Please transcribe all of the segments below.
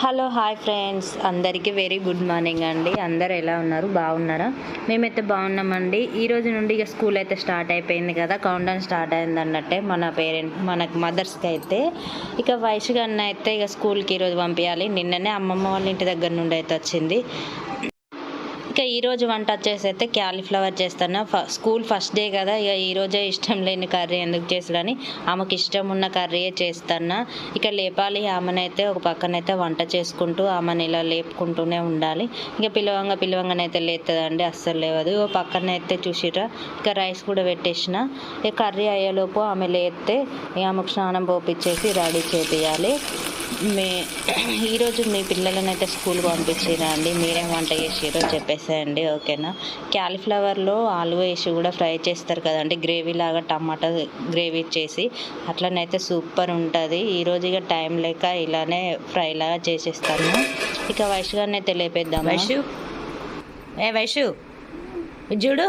Hello hi friends. అందరికీ very good morning అండి. అందరు ఎలా ఉన్నారు? బాగున్నారా? మేమైతే బాగున్నామండి. ఈ రోజు నుండి ఇక స్కూల్ అయితే స్టార్ట్ అయిపోయింది కదా. కౌంట్ డౌన్ స్టార్ట్ అయింది అన్నట్టే మన పేరెంట్ మన మదర్స్కి అయితే. ఇక వయసు కన్నా అయితే ఇక స్కూల్కి ఈరోజు పంపించాలి. నిన్ననే అమ్మమ్మ వాళ్ళ ఇంటి దగ్గర నుండి అయితే వచ్చింది. ఇక ఈరోజు వంట వచ్చేసి అయితే క్యాలీఫ్లవర్ చేస్తాను. స్కూల్ ఫస్ట్ డే కదా ఇక ఈరోజే ఇష్టం లేని కర్రీ ఎందుకు చేసాడని ఆమెకి ఇష్టం ఉన్న కర్రీయే చేస్తాను. ఇక లేపాలి ఆమెనైతే ఒక పక్కనైతే వంట చేసుకుంటూ ఆమెను ఇలా లేపుకుంటూనే ఉండాలి. ఇక పిలవంగా పిలవంగానైతే లేతుందండి అస్సలు లేవదు. ఓ పక్కన అయితే చూసిరా ఇక రైస్ కూడా పెట్టేసిన. ఇక కర్రీ అయ్యేలోపు ఆమె లేస్తే ఇక ఆమెకు స్నానం పోపించేసి రెడీ చేపియాలి మీ ఈరోజు మీ పిల్లలనైతే అయితే స్కూల్ పంపించిరా అండి మీరేం వంట చేసిరో వేసేయండి ఓకేనా? క్యాలీఫ్లవర్లో ఆలు వేసి కూడా ఫ్రై చేస్తారు కదండి గ్రేవీ లాగా టమాటా గ్రేవీ చేసి అట్లనైతే సూపర్ ఉంటుంది. ఈరోజు ఇక టైం లేక ఇలానే ఫ్రై లాగా చేసేస్తాను ఇక వైషు గారిని తెలియపేద్దాం లేపేద్దాం వైషు? ఏ వైషు? చూడు.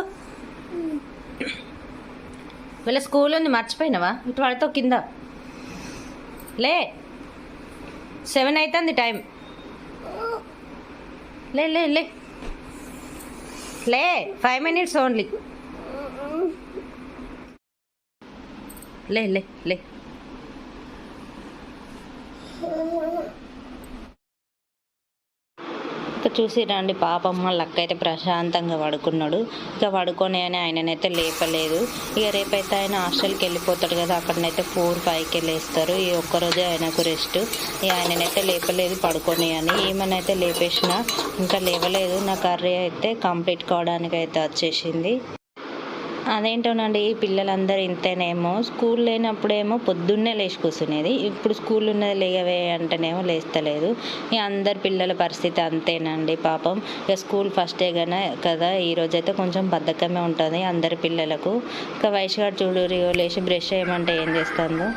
వీళ్ళ స్కూల్ ఉంది మర్చిపోయినావా? ఇటు పడితే కింద. లే. సెవెన్ అవుతుంది టైం. లే లే లే. లే ఫైవ్ మినిట్స్ ఓన్లీ లే లే లే. ఇక చూసిరండి పాపం వాళ్ళ అక్క అయితే ప్రశాంతంగా పడుకున్నాడు. ఇక పడుకొని అని ఆయననైతే లేపలేదు. ఇక రేపైతే ఆయన హాస్టల్కి వెళ్ళిపోతాడు కదా అక్కడనైతే ఫోర్ ఫైవ్కి లేస్తారు ఈ ఒక్కరోజే ఆయనకు రెస్ట్. ఇక ఆయననైతే లేపలేదు పడుకొని అని. ఏమనైతే లేపేసిన ఇంకా లేవలేదు. నా కర్రీ అయితే కంప్లీట్ కావడానికి అయితే వచ్చేసింది. అదేంటోనండి ఈ పిల్లలందరూ ఇంతేనేమో స్కూల్ లేనప్పుడేమో పొద్దున్నే లేచి కూర్చునేది ఇప్పుడు స్కూల్ ఉన్నది లేవే అంటేనేమో లేస్తలేదు. ఇక అందరి పిల్లల పరిస్థితి అంతేనండి పాపం. ఇక స్కూల్ ఫస్ట్ డే కదా కదా ఈరోజు అయితే కొంచెం బద్ధకమే ఉంటుంది అందరి పిల్లలకు. ఇక వయసు గారు చూడు రియో లేచి బ్రష్ చేయమంటే ఏం చేస్తుందో.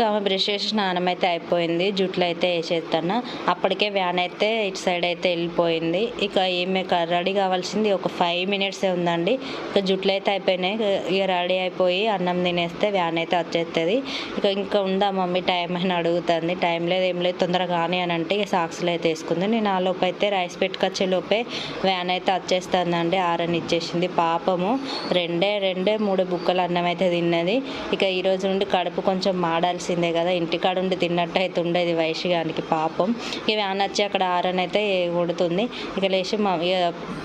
ఇంకా ఆమె బ్రష్ చేసి స్నానం అయితే అయిపోయింది. జుట్లు అయితే వేసేస్తాను అప్పటికే వ్యాన్ అయితే ఇటు సైడ్ అయితే వెళ్ళిపోయింది. ఇక ఏమి రెడీ కావాల్సింది ఒక ఫైవ్ మినిట్సే ఉందండి. ఇక జుట్లు అయితే అయిపోయినాయి. ఇక రెడీ అయిపోయి అన్నం తినేస్తే వ్యాన్ అయితే వచ్చేస్తుంది ఇక ఇంకా ఉందా మమ్మీ? టైం అని అడుగుతుంది. టైం లేదు ఏం లేదు తొందరగా కానీ అని అంటే ఇక సాక్స్లు అయితే వేసుకుంది. నేను ఆ లోపు అయితే రైస్ పెట్టుకొచ్చే లోపే వ్యాన్ అయితే వచ్చేస్తుందండి. ఆరని ఇచ్చేసింది పాపము. రెండే రెండే మూడు బుక్కలు అన్నం అయితే తిన్నది. ఇక ఈరోజు నుండి కడుపు కొంచెం మాడాల్సిందే కదా. ఇంటికాడ ఉండి తిన్నట్టు అయితే ఉండేది వైషిగానికి పాపం. ఇక వ్యాన్ వచ్చి అక్కడ ఆరని అయితే కొడుతుంది. ఇక లేచి మా ఇక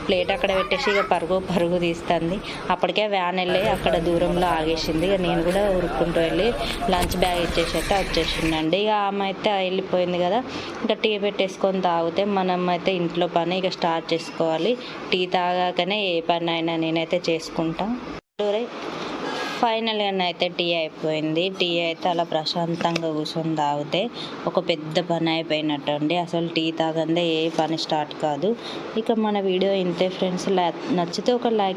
ప్లేట్ అక్కడ పెట్టేసి ఇక పరుగు పరుగు తీస్తుంది. అప్పటికే వ్యాన్ వెళ్ళి అక్కడ దూరంలో ఆగేసింది. ఇక నేను కూడా ఉరుక్కుంటూ వెళ్ళి లంచ్ బ్యాగ్ ఇచ్చేసి అయితే వచ్చేసిందండి ఇక ఆమె అయితే వెళ్ళిపోయింది కదా. ఇంకా టీ పెట్టేసుకొని తాగితే మనం అయితే ఇంట్లో పని ఇక స్టార్ట్ చేసుకోవాలి. టీ తాగాకనే ఏ పని అయినా నేనైతే చేసుకుంటా. ఫైనల్గా అయితే టీ అయిపోయింది. టీ అయితే అలా ప్రశాంతంగా కూర్చొని తాగితే ఒక పెద్ద పని అయిపోయినట్టు అండి అసలు టీ తాగందే ఏ పని స్టార్ట్ కాదు. ఇక మన వీడియో ఇంతే ఫ్రెండ్స్. నచ్చితే ఒక లైక్